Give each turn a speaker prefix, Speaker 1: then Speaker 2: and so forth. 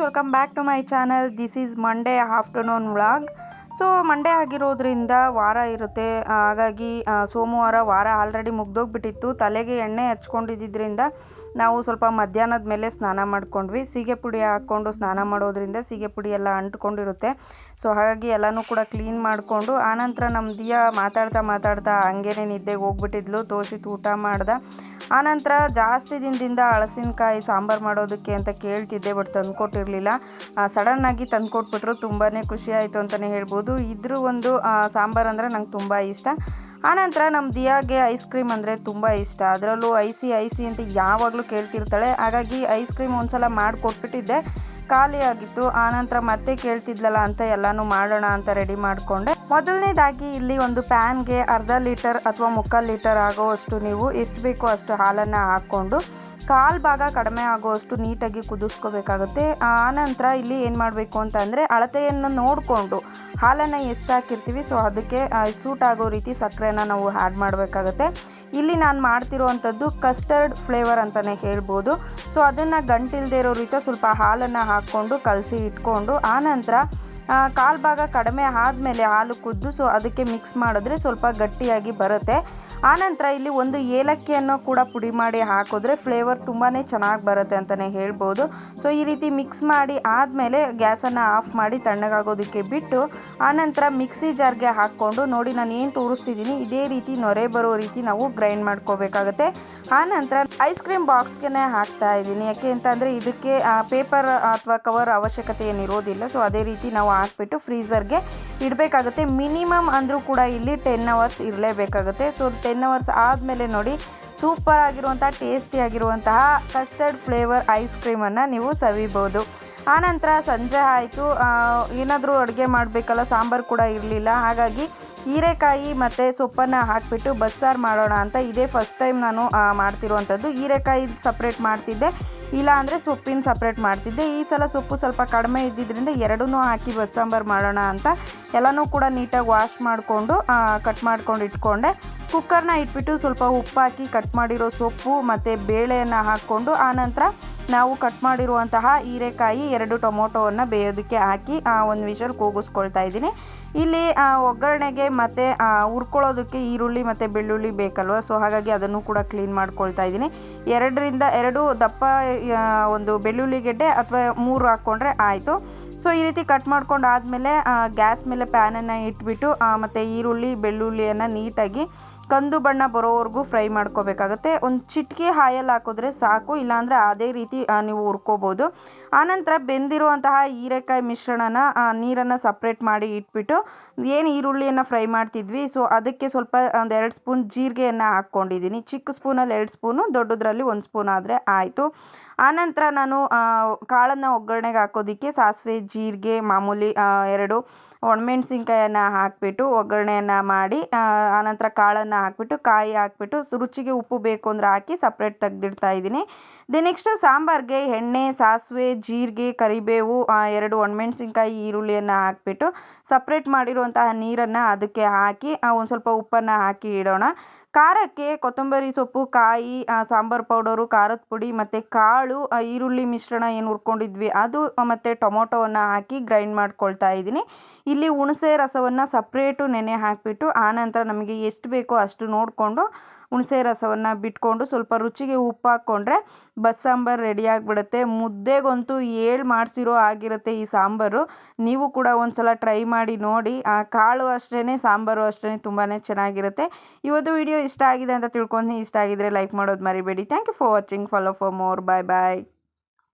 Speaker 1: Welcome back to my channel this is Monday afternoon vlog so Monday ಆಗಿರೋದ್ರಿಂದ ವಾರ ಇರುತ್ತೆ. ಹಾಗಾಗಿ ಸೋಮವಾರ ವಾರ ಆಲ್ರೆಡಿ ಮುಗ್ದೋಗ್ಬಿಟ್ಟಿತ್ತು. ತಲೆಗೆ ಎಣ್ಣೆ ಹಚ್ಕೊಂಡಿದ್ದರಿಂದ ನಾವು ಸ್ವಲ್ಪ ಮಧ್ಯಾಹ್ನದ ಮೇಲೆ ಸ್ನಾನ ಮಾಡ್ಕೊಂಡ್ವಿ. ಸೀಗೆ ಪುಡಿ ಹಾಕ್ಕೊಂಡು ಸ್ನಾನ ಮಾಡೋದ್ರಿಂದ ಸೀಗೆ ಪುಡಿ ಎಲ್ಲ ಅಂಟ್ಕೊಂಡಿರುತ್ತೆ. ಸೊ ಹಾಗಾಗಿ ಎಲ್ಲನೂ ಕೂಡ ಕ್ಲೀನ್ ಮಾಡಿಕೊಂಡು ಆನಂತರ ನಮ್ಮ ದಿಯಾ ಮಾತಾಡ್ತಾ ಮಾತಾಡ್ತಾ ಹಂಗೇನೆ ನಿದ್ದೆಗೆ ಹೋಗ್ಬಿಟ್ಟಿದ್ಲು. ತೋಷಿತ್ ಊಟ ಮಾಡ್ದ. ಆನಂತರ ಜಾಸ್ತಿ ದಿನದಿಂದ ಹಳಸಿನಕಾಯಿ ಸಾಂಬಾರು ಮಾಡೋದಕ್ಕೆ ಅಂತ ಕೇಳ್ತಿದ್ದೆ, ಬಟ್ ತಂದ್ಕೊಟ್ಟಿರಲಿಲ್ಲ. ಸಡನ್ನಾಗಿ ತಂದ್ಕೊಟ್ಬಿಟ್ರು. ತುಂಬಾ ಖುಷಿ ಆಯಿತು ಅಂತಲೇ ಹೇಳ್ಬೋದು. ಇದ್ರ ಒಂದು ಸಾಂಬಾರು ಅಂದರೆ ನಂಗೆ ತುಂಬ ಇಷ್ಟ. ಆನಂತರ ನಮ್ಮ ದಿಯಾಗೆ ಐಸ್ ಕ್ರೀಮ್ ಅಂದರೆ ತುಂಬ ಇಷ್ಟ. ಅದರಲ್ಲೂ ಐಸಿ ಐಸಿ ಅಂತ ಯಾವಾಗಲೂ ಕೇಳ್ತಿರ್ತಾಳೆ. ಹಾಗಾಗಿ ಐಸ್ ಕ್ರೀಮ್ ಒಂದ್ಸಲ ಮಾಡಿಕೊಟ್ಬಿಟ್ಟಿದ್ದೆ ಖಾಲಿ ಆಗಿತ್ತು. ಆನಂತರ ಮತ್ತೆ ಕೇಳ್ತಿದ್ಲಲ್ಲ ಅಂತ ಎಲ್ಲಾನು ಮಾಡೋಣ ಅಂತ ರೆಡಿ ಮಾಡಿಕೊಂಡೆ. ಮೊದಲನೇದಾಗಿ ಇಲ್ಲಿ ಒಂದು ಪ್ಯಾನ್ಗೆ ಅರ್ಧ ಲೀಟರ್ ಅಥವಾ ಮುಕ್ಕಾಲು ಲೀಟರ್ ಆಗೋವಷ್ಟು ನೀವು ಎಷ್ಟು ಬೇಕೋ ಅಷ್ಟು ಹಾಲನ್ನು ಹಾಕ್ಕೊಂಡು ಕಾಲು ಭಾಗ ಕಡಿಮೆ ಆಗೋವಷ್ಟು ನೀಟಾಗಿ ಕುದಿಸ್ಕೋಬೇಕಾಗುತ್ತೆ. ಆನಂತರ ಇಲ್ಲಿ ಏನು ಮಾಡಬೇಕು ಅಂತಂದರೆ ಅಳತೆಯನ್ನು ನೋಡಿಕೊಂಡು ಹಾಲನ್ನು ಎಷ್ಟು ಹಾಕಿರ್ತೀವಿ. ಸೊ ಅದಕ್ಕೆ ಸೂಟ್ ಆಗೋ ರೀತಿ ಸಕ್ಕರೆನ ನಾವು ಆ್ಯಡ್ ಮಾಡಬೇಕಾಗುತ್ತೆ. ಇಲ್ಲಿ ನಾನು ಮಾಡ್ತಿರೋವಂಥದ್ದು ಕಸ್ಟರ್ಡ್ ಫ್ಲೇವರ್ ಅಂತಲೇ ಹೇಳ್ಬೋದು. ಸೊ ಅದನ್ನು ಗಂಟಿಲ್ದೇ ಇರೋ ರೀತಿ ಸ್ವಲ್ಪ ಹಾಲನ್ನು ಹಾಕ್ಕೊಂಡು ಕಲಸಿ ಇಟ್ಕೊಂಡು ಆನಂತರ ಕಾಲು ಭಾಗ ಕಡಿಮೆ ಆದಮೇಲೆ ಹಾಲು ಕುದ್ದು ಸೊ ಅದಕ್ಕೆ ಮಿಕ್ಸ್ ಮಾಡಿದ್ರೆ ಸ್ವಲ್ಪ ಗಟ್ಟಿಯಾಗಿ ಬರುತ್ತೆ. ಆನಂತರ ಇಲ್ಲಿ ಒಂದು ಏಲಕ್ಕಿಯನ್ನು ಕೂಡ ಪುಡಿ ಮಾಡಿ ಹಾಕಿದ್ರೆ ಫ್ಲೇವರ್ ತುಂಬಾ ಚೆನ್ನಾಗಿ ಬರುತ್ತೆ ಅಂತಲೇ ಹೇಳ್ಬೋದು. ಸೊ ಈ ರೀತಿ ಮಿಕ್ಸ್ ಮಾಡಿ ಆದಮೇಲೆ ಗ್ಯಾಸನ್ನು ಆಫ್ ಮಾಡಿ ತಣ್ಣಗಾಗೋದಕ್ಕೆ ಬಿಟ್ಟು ಆನಂತರ ಮಿಕ್ಸಿ ಜಾರ್ಗೆ ಹಾಕ್ಕೊಂಡು ನೋಡಿ ನಾನು ಏನು ತೋರಿಸ್ತಿದ್ದೀನಿ. ಇದೇ ರೀತಿ ನೊರೆ ಬರೋ ರೀತಿ ನಾವು ಗ್ರೈಂಡ್ ಮಾಡ್ಕೋಬೇಕಾಗತ್ತೆ. ಆನಂತರ ಐಸ್ ಕ್ರೀಮ್ ಬಾಕ್ಸ್ಗೆ ಹಾಕ್ತಾ ಇದ್ದೀನಿ. ಯಾಕೆ ಅಂತಂದರೆ ಇದಕ್ಕೆ ಪೇಪರ್ ಅಥವಾ ಕವರ್ ಅವಶ್ಯಕತೆ ಏನಿರೋದಿಲ್ಲ. ಸೊ ಅದೇ ರೀತಿ ನಾವು ಹಾಕ್ಬಿಟ್ಟು ಫ್ರೀಝರ್ಗೆ ಇಡಬೇಕಾಗುತ್ತೆ. ಮಿನಿಮಮ್ ಅಂದರೂ ಕೂಡ ಇಲ್ಲಿ ಟೆನ್ ಅವರ್ಸ್ ಇರಲೇಬೇಕಾಗುತ್ತೆ. ಸೊ ಟೆನ್ ಅವರ್ಸ್ ಆದಮೇಲೆ ನೋಡಿ ಸೂಪರ್ ಆಗಿರುವಂಥ ಟೇಸ್ಟಿ ಆಗಿರುವಂತಹ ಕಸ್ಟರ್ಡ್ ಫ್ಲೇವರ್ ಐಸ್ ಕ್ರೀಮನ್ನು ನೀವು ಸವಿಬೋದು. ಆನಂತರ ಸಂಜೆ ಆಯಿತು. ಏನಾದರೂ ಅಡುಗೆ ಮಾಡಬೇಕಲ್ಲ, ಸಾಂಬಾರು ಕೂಡ ಇರಲಿಲ್ಲ. ಹಾಗಾಗಿ ಹೀರೆಕಾಯಿ ಮತ್ತು ಸೊಪ್ಪನ್ನು ಹಾಕಿಬಿಟ್ಟು ಬಸ್ಸಾರು ಮಾಡೋಣ ಅಂತ ಇದೇ ಫಸ್ಟ್ ಟೈಮ್ ನಾನು ಮಾಡ್ತಿರುವಂಥದ್ದು ಹೀರೆಕಾಯಿ ಸಪ್ರೇಟ್ ಮಾಡ್ತಿದ್ದೆ. ಇಲ್ಲ ಅಂದರೆ ಸೊಪ್ಪಿನ ಸಪ್ರೇಟ್ ಮಾಡ್ತಿದ್ದೆ. ಈ ಸಲ ಸೊಪ್ಪು ಸ್ವಲ್ಪ ಕಡಿಮೆ ಇದ್ದಿದ್ದರಿಂದ ಎರಡೂ ಹಾಕಿ ಬಸ್ಸಾಂಬಾರು ಮಾಡೋಣ ಅಂತ ಎಲ್ಲನೂ ಕೂಡ ನೀಟಾಗಿ ವಾಶ್ ಮಾಡಿಕೊಂಡು ಕಟ್ ಮಾಡ್ಕೊಂಡು ಇಟ್ಕೊಂಡೆ. ಕುಕ್ಕರ್ನ ಇಟ್ಬಿಟ್ಟು ಸ್ವಲ್ಪ ಉಪ್ಪು ಹಾಕಿ ಕಟ್ ಮಾಡಿರೋ ಸೊಪ್ಪು ಮತ್ತು ಬೇಳೆಯನ್ನು ಹಾಕ್ಕೊಂಡು ಆನಂತರ ನಾವು ಕಟ್ ಮಾಡಿರುವಂತಹ ಹೀರೆಕಾಯಿ ಎರಡು ಟೊಮೊಟೊವನ್ನು ಬೇಯೋದಕ್ಕೆ ಹಾಕಿ ಒಂದು ವಿಷಲ್ ಕೂಗಿಸ್ಕೊಳ್ತಾ ಇದ್ದೀನಿ. ಇಲ್ಲಿ ಒಗ್ಗರಣೆಗೆ ಮತ್ತು ಹುರ್ಕೊಳ್ಳೋದಕ್ಕೆ ಈರುಳ್ಳಿ ಮತ್ತು ಬೆಳ್ಳುಳ್ಳಿ ಬೇಕಲ್ವ? ಸೊ ಹಾಗಾಗಿ ಅದನ್ನು ಕೂಡ ಕ್ಲೀನ್ ಮಾಡ್ಕೊಳ್ತಾ ಇದ್ದೀನಿ. ಎರಡರಿಂದ, ಎರಡು ದಪ್ಪ ಒಂದು ಬೆಳ್ಳುಳ್ಳಿ ಗೆಡ್ಡೆ ಅಥವಾ ಮೂರು ಹಾಕ್ಕೊಂಡ್ರೆ ಆಯಿತು. ಸೊ ಈ ರೀತಿ ಕಟ್ ಮಾಡ್ಕೊಂಡು ಆದಮೇಲೆ ಗ್ಯಾಸ್ ಮೇಲೆ ಪ್ಯಾನನ್ನು ಇಟ್ಬಿಟ್ಟು ಮತ್ತು ಈರುಳ್ಳಿ, ಬೆಳ್ಳುಳ್ಳಿಯನ್ನು ನೀಟಾಗಿ ಕಂದು ಬಣ್ಣ ಬರೋವರೆಗೂ ಫ್ರೈ ಮಾಡ್ಕೋಬೇಕಾಗುತ್ತೆ. ಒಂದು ಚಿಟಿಕೆ ಹಾಯಲ್ಲಿ ಹಾಕಿದ್ರೆ ಸಾಕು, ಇಲ್ಲಾಂದರೆ ಅದೇ ರೀತಿ ನೀವು ಹುರ್ಕೋಬೋದು. ಆನಂತರ ಬೆಂದಿರುವಂತಹ ಹೀರೆಕಾಯಿ ಮಿಶ್ರಣನ ನೀರನ್ನು ಸಪ್ರೇಟ್ ಮಾಡಿ ಇಟ್ಬಿಟ್ಟು, ಏನು ಈರುಳ್ಳಿಯನ್ನು ಫ್ರೈ ಮಾಡ್ತಿದ್ವಿ, ಸೊ ಅದಕ್ಕೆ ಸ್ವಲ್ಪ ಒಂದು ಎರಡು ಸ್ಪೂನ್ ಜೀರಿಗೆಯನ್ನು ಹಾಕ್ಕೊಂಡಿದ್ದೀನಿ. ಚಿಕ್ಕ ಸ್ಪೂನಲ್ಲಿ ಎರಡು ಸ್ಪೂನು, ದೊಡ್ಡದ್ರಲ್ಲಿ ಒಂದು ಸ್ಪೂನ್ ಆದರೆ ಆಯಿತು. ಆನಂತರ ನಾನು ಕಾಳನ್ನು ಒಗ್ಗರಣೆಗೆ ಹಾಕೋದಕ್ಕೆ ಸಾಸಿವೆ, ಜೀರಿಗೆ, ಮಾಮೂಲಿ ಎರಡು ಒಣಮೆಣ್ಸಿನ್ಕಾಯನ್ನು ಹಾಕಿಬಿಟ್ಟು ಒಗ್ಗರಣೆಯನ್ನು ಮಾಡಿ ಆನಂತರ ಕಾಳನ್ನು ಹಾಕಿಬಿಟ್ಟು ಕಾಯಿ ಹಾಕಿಬಿಟ್ಟು ರುಚಿಗೆ ಉಪ್ಪು ಬೇಕು ಅಂದರೆ ಹಾಕಿ ಸಪ್ರೇಟ್ ತೆಗ್ದಿಡ್ತಾ ಇದ್ದೀನಿ. ದೆ ನೆಕ್ಸ್ಟು ಸಾಂಬಾರಿಗೆ ಎಣ್ಣೆ, ಸಾಸಿವೆ, ಜೀರಿಗೆ, ಕರಿಬೇವು ಎರಡು ಒಣಮೆಣ್ಸಿನ್ಕಾಯಿ, ಈರುಳ್ಳಿಯನ್ನು ಹಾಕಿಬಿಟ್ಟು ಸಪ್ರೇಟ್ ಮಾಡಿರುವಂತಹ ನೀರನ್ನು ಅದಕ್ಕೆ ಹಾಕಿ ಒಂದು ಸ್ವಲ್ಪ ಉಪ್ಪನ್ನು ಹಾಕಿ ಇಡೋಣ. ಖಾರಕ್ಕೆ ಕೊತ್ತಂಬರಿ ಸೊಪ್ಪು, ಕಾಯಿ ಸಾಂಬಾರು ಪೌಡರು, ಖಾರದ ಪುಡಿ ಮತ್ತು ಕಾಳು ಈರುಳ್ಳಿ ಮಿಶ್ರಣ ಏನು ಹುರ್ಕೊಂಡಿದ್ವಿ ಅದು ಮತ್ತು ಟೊಮೊಟೊವನ್ನು ಹಾಕಿ ಗ್ರೈಂಡ್ ಮಾಡ್ಕೊಳ್ತಾ ಇದ್ದೀನಿ. ಇಲ್ಲಿ ಹುಣಸೆ ರಸವನ್ನು ಸಪ್ರೇಟು ನೆನೆ ಹಾಕಿಬಿಟ್ಟು ಆನಂತರ ನಮಗೆ ಎಷ್ಟು ಬೇಕೋ ಅಷ್ಟು ನೋಡಿಕೊಂಡು ಹುಣಸೆ ರಸವನ್ನು ಬಿಟ್ಕೊಂಡು ಸ್ವಲ್ಪ ರುಚಿಗೆ ಉಪ್ಪು ಹಾಕ್ಕೊಂಡ್ರೆ ಬಸ್ಸಾಂಬಾರು ರೆಡಿ ಆಗಿಬಿಡುತ್ತೆ. ಮುದ್ದೆಗಂತೂ ಏಳು ಮಾಡಿಸಿರೋ ಆಗಿರುತ್ತೆ ಈ ಸಾಂಬಾರು. ನೀವು ಕೂಡ ಒಂದು ಸಲ ಟ್ರೈ ಮಾಡಿ ನೋಡಿ. ಆ ಕಾಳು ಅಷ್ಟೇ ಸಾಂಬಾರು ಅಷ್ಟೇ ತುಂಬಾ ಚೆನ್ನಾಗಿರುತ್ತೆ. ಇವತ್ತು ವಿಡಿಯೋ ಇಷ್ಟ ಆಗಿದೆ ಅಂತ ತಿಳ್ಕೊಂಡು ಇಷ್ಟ ಆಗಿದ್ರೆ ಲೈಕ್ ಮಾಡೋದು ಮರಿಬೇಡಿ. Thank you for watching follow for more bye bye